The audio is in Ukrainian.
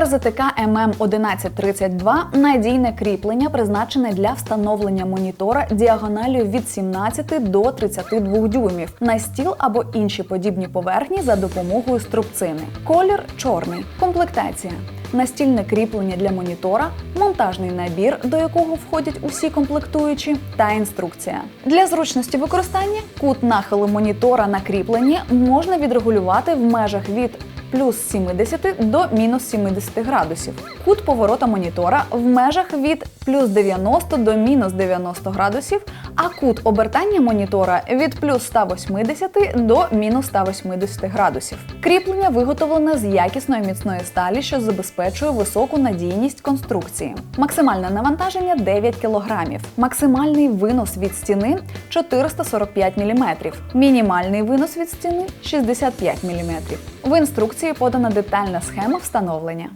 РЗТК ММ 1132 надійне кріплення, призначене для встановлення монітора діагоналію від 17 до 32 дюймів на стіл або інші подібні поверхні за допомогою струбцини. Колір чорний. Комплектація. Настільне кріплення для монітора, монтажний набір, до якого входять усі комплектуючі, та інструкція. Для зручності використання кут нахилу монітора на кріпленні можна відрегулювати в межах від плюс 70 до мінус 70 градусів. Кут поворота монітора в межах від плюс 90 до мінус 90 градусів, а кут обертання монітора від плюс 180 до мінус 180 градусів. Кріплення виготовлене з якісної міцної сталі, що забезпечує високу надійність конструкції. Максимальне навантаження 9 кг. Максимальний винос від стіни 445 мм. Мінімальний винос від стіни 65 мм. В інструкції подана детальна схема встановлення.